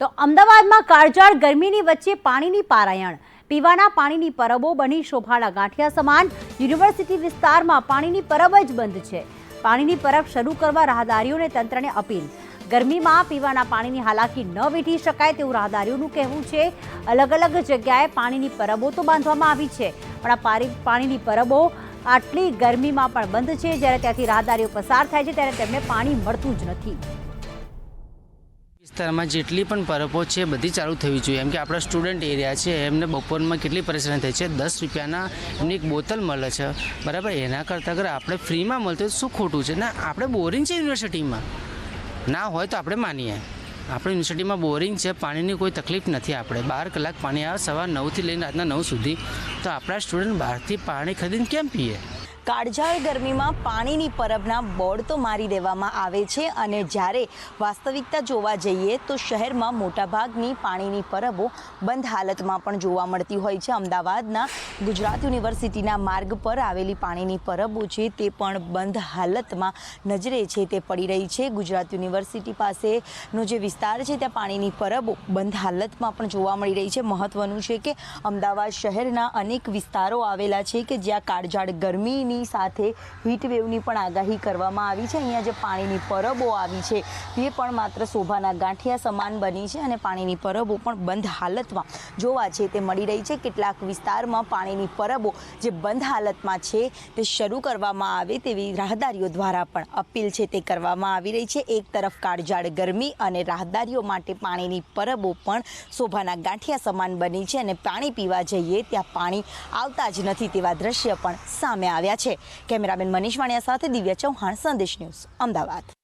તો અમદાવાદમાં કાળજાળ ગરમીની વચ્ચે પાણીની પારાયણ. પીવાના પાણીની પરબો બની શોભાના ગાંઠિયા સમાન. યુનિવર્સિટી વિસ્તારમાં પાણીની પરબ જ બંધ છે. પાણીની પરબ શરૂ કરવા રાહદારીઓને તંત્રને અપીલ. ગરમીમાં પીવાના પાણીની હાલાકી ન વેઠી શકાય તેવું રાહદારીઓનું કહેવું છે. અલગ અલગ જગ્યાએ પાણીની પરબો તો બાંધવામાં આવી છે, પણ આ પાણીની પરબો આટલી ગરમીમાં પણ બંધ છે. જ્યારે ત્યાંથી રાહદારીઓ પસાર થાય છે, ત્યારે તેમને પાણી મળતું જ નથી. વિસ્તારમાં જેટલી પણ પરબો છે બધી ચાલુ થવી જોઈએ. એમ કે આપણા સ્ટુડન્ટ એરિયા છે, એમને બપોરમાં કેટલી પરેશાની થાય છે? દસ રૂપિયાના એમની એક બોતલ મળે છે. બરાબર? એના કરતાં અગર આપણે ફ્રીમાં મળતું હોય શું ખોટું છે? ના, આપણે બોરિંગ છે યુનિવર્સિટીમાં. ના હોય તો આપણે માનીએ. આપણે યુનિવર્સિટીમાં બોરિંગ છે, પાણીની કોઈ તકલીફ નથી આપણે. બાર કલાક પાણી આવે, સવાર નવથી લઈને રાતના નવ સુધી. તો આપણા સ્ટુડન્ટ બહારથી પાણી ખરીદીને કેમ પીએ? કાળઝાળ ગરમીમાં પાણીની પરબના બોર્ડ તો મારી દેવામાં આવે છે અને જ્યારે વાસ્તવિકતા જોવા જઈએ તો શહેરમાં મોટાભાગની પાણીની પરબો બંધ હાલતમાં પણ જોવા મળતી હોય છે. અમદાવાદના ગુજરાત યુનિવર્સિટીના માર્ગ પર આવેલી પાણીની પરબો છે તે પણ બંધ હાલતમાં નજરે છે તે પડી રહી છે. ગુજરાત યુનિવર્સિટી પાસેનો જે વિસ્તાર છે ત્યાં પાણીની પરબો બંધ હાલતમાં પણ જોવા મળી રહી છે. મહત્વનું છે કે અમદાવાદ શહેરના અનેક વિસ્તારો આવેલા છે કે જ્યાં કાળઝાળ ગરમીની સાથે હીટવેવની પણ આગાહી કરવામાં આવી છે. અહીંયા જે પાણીની પરબો આવી છે તે પણ માત્ર શોભાના ગાંઠિયા સમાન બની છે અને પાણીની પરબો પણ બંધ હાલતમાં જોવા છે તે મળી રહી છે. કેટલાક વિસ્તારમાં પાણીની પરબો જે બંધ હાલતમાં છે તે શરૂ કરવામાં આવે તેવી રાહદારીઓ દ્વારા પણ અપીલ છે તે કરવામાં આવી રહી છે. એક તરફ કાળઝાળ ગરમી અને રાહદારીઓ માટે પાણીની પરબો પણ શોભાના ગાંઠિયા સમાન બની છે અને પાણી પીવા જઈએ ત્યાં પાણી આવતા જ નથી તેવા દ્રશ્ય પણ સામે આવ્યા છે. કેમેરામેન મનીષ વાણિયા સાથે દિવ્ય ચૌહાણ સંદેશ ન્યૂઝ અમદાવાદ.